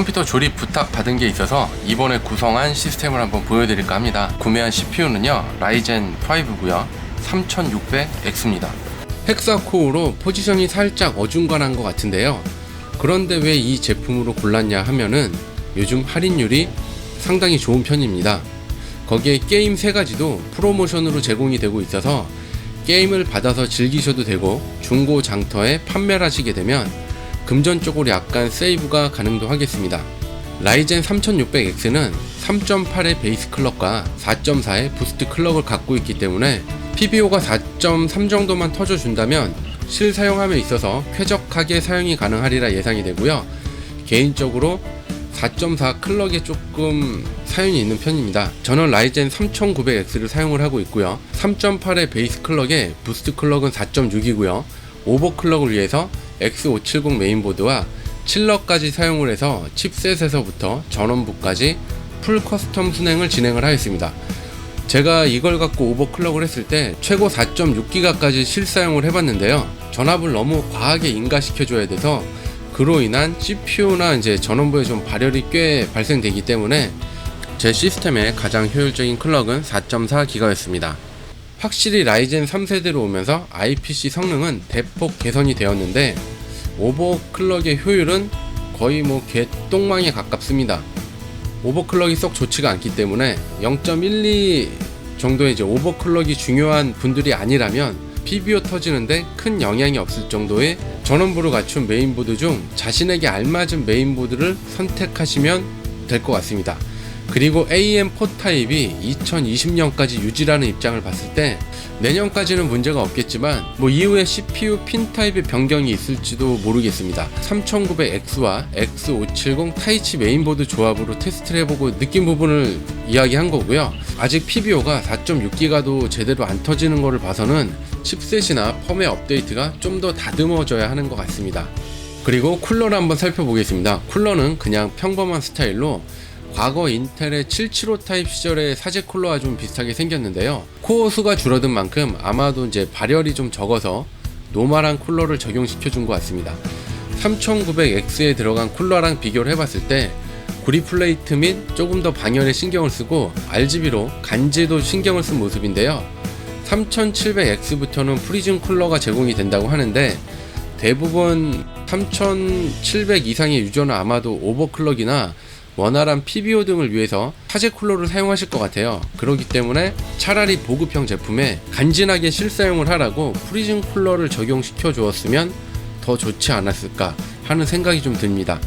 컴퓨터 조립 부탁 받은 게 있어서 이번에 구성한 시스템을 한번 보여드릴까 합니다. 구매한 CPU는요 라이젠 5고요 3600X입니다. 헥사코어로 포지션이 살짝 어중간한 것 같은데요. 그런데 왜 이 제품으로 골랐냐 하면은 요즘 할인율이 상당히 좋은 편입니다. 거기에 게임 세 가지도 프로모션으로 제공이 되고 있어서 게임을 받아서 즐기셔도 되고 중고 장터에 판매를 하시게 되면 금전적으로 약간 세이브가 가능도 하겠습니다. 라이젠 3600X는 3.8의 베이스 클럭과 4.4의 부스트 클럭을 갖고 있기 때문에 PBO가 4.3 정도만 터져준다면 실사용함에 있어서 쾌적하게 사용이 가능하리라 예상이 되고요. 개인적으로 4.4 클럭에 조금 사연이 있는 편입니다. 저는 라이젠 3900X를 사용을 하고 있고요. 3.8의 베이스 클럭에 부스트 클럭은 4.6이고요. 오버클럭을 위해서 X570 메인보드와 칠러까지 사용을 해서 칩셋에서부터 전원부까지 풀 커스텀 순행을 진행을 하였습니다. 제가 이걸 갖고 오버클럭을 했을 때 최고 4.6기가까지 실사용을 해봤는데요. 전압을 너무 과하게 인가시켜줘야 돼서 그로 인한 CPU나 이제 전원부에 좀 발열이 꽤 발생되기 때문에 제 시스템의 가장 효율적인 클럭은 4.4기가였습니다. 확실히 라이젠 3세대로 오면서 IPC 성능은 대폭 개선이 되었는데 오버클럭의 효율은 거의 뭐 개똥망에 가깝습니다. 오버클럭이 썩 좋지가 않기 때문에 0.12 정도의 이제 오버클럭이 중요한 분들이 아니라면 PBO 터지는데 큰 영향이 없을 정도의 전원부를 갖춘 메인보드 중 자신에게 알맞은 메인보드를 선택하시면 될 것 같습니다. 그리고 AM4 타입이 2020년까지 유지라는 입장을 봤을 때 내년까지는 문제가 없겠지만 뭐 이후에 CPU 핀 타입의 변경이 있을지도 모르겠습니다. 3900X와 X570 타이치 메인보드 조합으로 테스트를 해보고 느낀 부분을 이야기한 거고요. 아직 PBO가 4.6기가도 제대로 안 터지는 것을 봐서는 칩셋이나 펌의 업데이트가 좀 더 다듬어져야 하는 것 같습니다. 그리고 쿨러를 한번 살펴보겠습니다. 쿨러는 그냥 평범한 스타일로 과거 인텔의 775 타입 시절의 사제 쿨러와 좀 비슷하게 생겼는데요. 코어 수가 줄어든 만큼 아마도 이제 발열이 좀 적어서 노멀한 쿨러를 적용시켜 준 것 같습니다. 3900X에 들어간 쿨러랑 비교를 해봤을 때 구리 플레이트 및 조금 더 방열에 신경을 쓰고 RGB로 간지도 신경을 쓴 모습인데요. 3700X부터는 프리즘 쿨러가 제공이 된다고 하는데 대부분 3700 이상의 유저는 아마도 오버클럭이나 원활한 PBO 등을 위해서 사제 쿨러를 사용하실 것 같아요. 그렇기 때문에 차라리 보급형 제품에 간지나게 실사용을 하라고 프리즘 쿨러를 적용시켜 주었으면 더 좋지 않았을까 하는 생각이 좀 듭니다.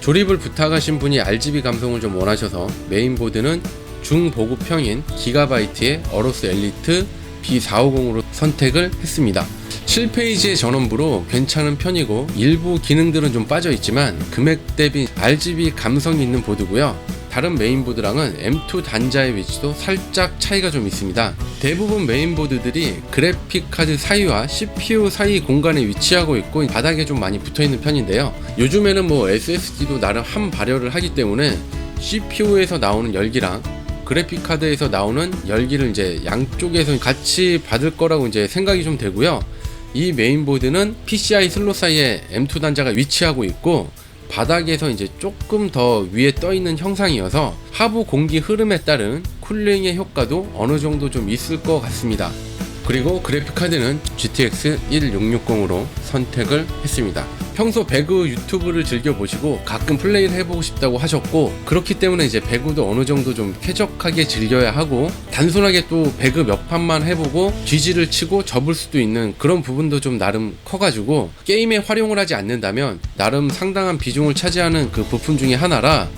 조립을 부탁하신 분이 RGB 감성을 좀 원하셔서 메인보드는 중보급형인 기가바이트의 어로스 엘리트 B450으로 선택을 했습니다. 7페이지의 전원부로 괜찮은 편이고 일부 기능들은 좀 빠져 있지만 금액 대비 RGB 감성이 있는 보드고요. 다른 메인보드랑은 M2 단자의 위치도 살짝 차이가 좀 있습니다. 대부분 메인보드들이 그래픽 카드 사이와 CPU 사이 공간에 위치하고 있고 바닥에 좀 많이 붙어 있는 편인데요. 요즘에는 뭐 SSD도 나름 한 발열을 하기 때문에 CPU에서 나오는 열기랑 그래픽 카드에서 나오는 열기를 이제 양쪽에서 같이 받을 거라고 이제 생각이 좀 되고요. 이 메인보드는 PCI 슬롯 사이에 M2 단자가 위치하고 있고 바닥에서 이제 조금 더 위에 떠 있는 형상이어서 하부 공기 흐름에 따른 쿨링의 효과도 어느 정도 좀 있을 것 같습니다. 그리고 그래픽 카드는 GTX 1660으로 선택을 했습니다. 평소 배그 유튜브를 즐겨 보시고 가끔 플레이를 해보고 싶다고 하셨고 그렇기 때문에 이제 배구도 어느 정도 좀 쾌적하게 즐겨야 하고 단순하게 또 배그 몇 판만 해보고 GG를 치고 접을 수도 있는 그런 부분도 좀 나름 커가지고 게임에 활용을 하지 않는다면 나름 상당한 비중을 차지하는 그 부품 중에 하나라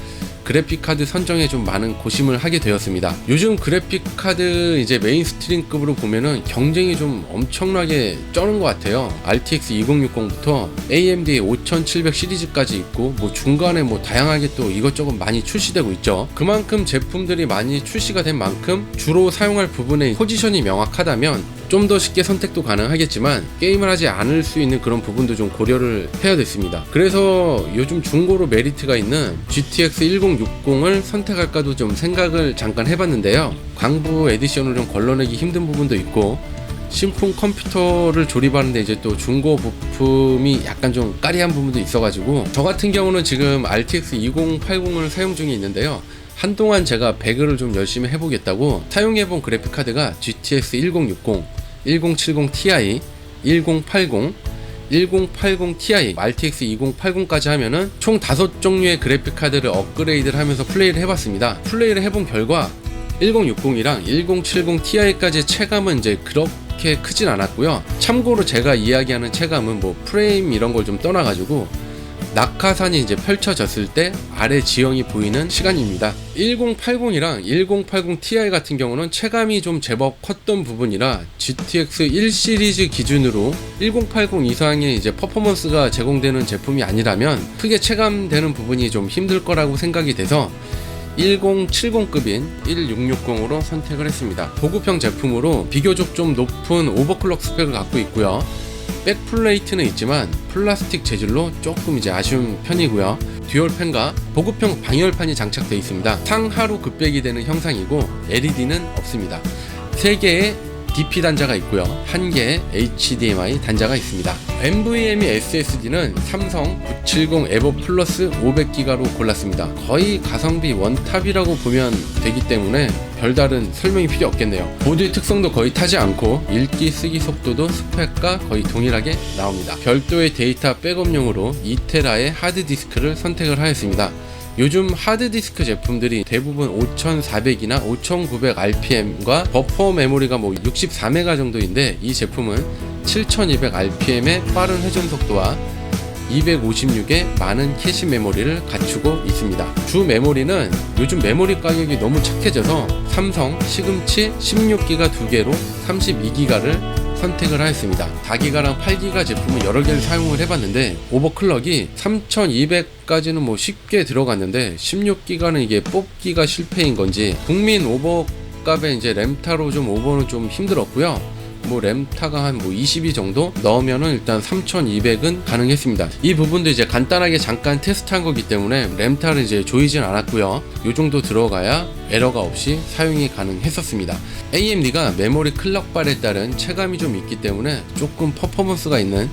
그래픽 카드 선정에 좀 많은 고심을 하게 되었습니다. 요즘 그래픽 카드 이제 메인스트림급으로 보면은 경쟁이 좀 엄청나게 쩌는 것 같아요. RTX 2060부터 AMD 5700 시리즈까지 있고 뭐 중간에 뭐 다양하게 또 이것저것 많이 출시되고 있죠. 그만큼 제품들이 많이 출시가 된 만큼 주로 사용할 부분의 포지션이 명확하다면 좀 더 쉽게 선택도 가능하겠지만 게임을 하지 않을 수 있는 그런 부분도 좀 고려를 해야 됐습니다. 그래서 요즘 중고로 메리트가 있는 GTX 1060을 선택할까도 좀 생각을 잠깐 해봤는데요. 광부 에디션을 좀 걸러내기 힘든 부분도 있고 신품 컴퓨터를 조립하는데 이제 또 중고 부품이 약간 좀 까리한 부분도 있어가지고 저 같은 경우는 지금 RTX 2080을 사용 중에 있는데요. 한동안 제가 배그를 좀 열심히 해보겠다고 사용해본 그래픽 카드가 GTX 1060, 1070 Ti, 1080, 1080 Ti, RTX 2080까지 하면은 총 5종류의 그래픽 카드를 업그레이드를 하면서 플레이를 해봤습니다. 플레이를 해본 결과 1060이랑 1070 Ti까지의 체감은 이제 그렇게 크진 않았고요. 참고로 제가 이야기하는 체감은 뭐 프레임 이런 걸 좀 떠나가지고 낙하산이 이제 펼쳐졌을 때 아래 지형이 보이는 시간입니다. 1080이랑 1080 Ti 같은 경우는 체감이 좀 제법 컸던 부분이라 GTX 1 시리즈 기준으로 1080 이상의 이제 퍼포먼스가 제공되는 제품이 아니라면 크게 체감되는 부분이 좀 힘들 거라고 생각이 돼서 1070급인 1660으로 선택을 했습니다. 고급형 제품으로 비교적 좀 높은 오버클럭 스펙을 갖고 있고요. 백플레이트는 있지만 플라스틱 재질로 조금 이제 아쉬운 편이고요. 듀얼 팬과 보급형 방열판이 장착되어 있습니다. 상하로 급백이 되는 형상이고 LED는 없습니다. 3개의 DP 단자가 있고요. 1개의 HDMI 단자가 있습니다. NVMe SSD는 삼성 970 에버 플러스 500기가로 골랐습니다. 거의 가성비 원탑이라고 보면 되기 때문에 별다른 설명이 필요 없겠네요. 보드의 특성도 거의 타지 않고 읽기 쓰기 속도도 스펙과 거의 동일하게 나옵니다. 별도의 데이터 백업용으로 2테라의 하드디스크를 선택을 하였습니다. 요즘 하드디스크 제품들이 대부분 5400이나 5900 RPM과 버퍼 메모리가 뭐 64메가 정도인데 이 제품은 7200 RPM의 빠른 회전 속도와 256의 많은 캐시 메모리를 갖추고 있습니다. 주 메모리는 요즘 메모리 가격이 너무 착해져서 삼성 시금치 16기가 두 개로 32기가를 선택을 하였습니다. 4기가랑 8기가 제품을 여러 개를 사용을 해봤는데 오버클럭이 3200까지는 뭐 쉽게 들어갔는데 16기가는 이게 뽑기가 실패인 건지 국민 오버 값에 이제 램타로 좀 오버는 좀 힘들었고요. 뭐 램타가 한 뭐 22 정도 넣으면은 일단 3200은 가능했습니다. 이 부분도 이제 간단하게 잠깐 테스트한 거기 때문에 램타를 이제 조이진 않았고요. 요 정도 들어가야 에러가 없이 사용이 가능했었습니다. AMD가 메모리 클럭발에 따른 체감이 좀 있기 때문에 조금 퍼포먼스가 있는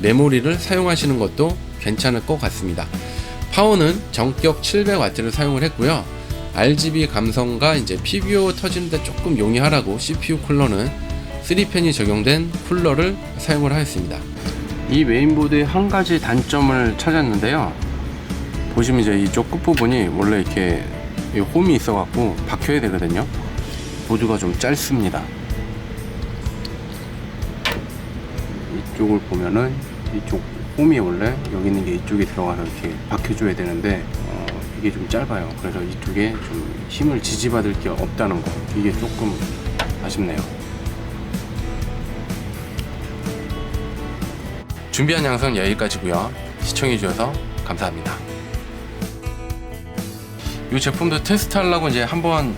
메모리를 사용하시는 것도 괜찮을 것 같습니다. 파워는 정격 700W를 사용을 했고요. RGB 감성과 이제 PBO 터지는데 조금 용이하라고 CPU 쿨러는 3펜이 적용된 쿨러를 사용을 하였습니다. 이 메인보드의 한 가지 단점을 찾았는데요. 보시면 이제 이쪽 끝부분이 원래 이렇게 이 홈이 있어갖고 박혀야 되거든요. 보드가 좀 짧습니다. 이쪽을 보면은 이쪽 홈이 원래 여기 있는 게 이쪽에 들어가서 이렇게 박혀줘야 되는데 어, 이게 좀 짧아요. 그래서 이쪽에 좀 힘을 지지받을 게 없다는 거 이게 조금 아쉽네요. 준비한 영상 여기까지고요. 시청해주셔서 감사합니다. 이 제품도 테스트하려고 이제 한번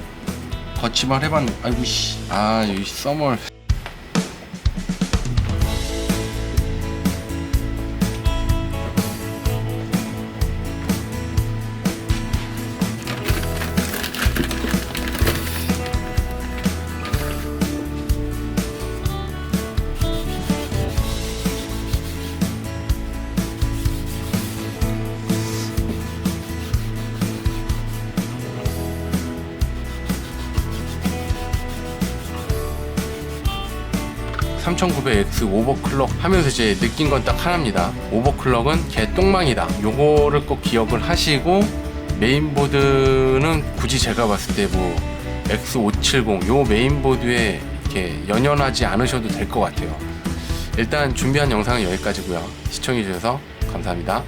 거치발 해봤는데 아이고 씨, 아 여기 써멀 (3900X) 오버클럭 하면서 이제 느낀 건 딱 하나입니다. 오버클럭은 개똥망이다. 요거를 꼭 기억을 하시고 메인보드는 굳이 제가 봤을 때 뭐 X570 요 메인보드에 이렇게 연연하지 않으셔도 될 것 같아요. 일단 준비한 영상은 여기까지고요. 시청해주셔서 감사합니다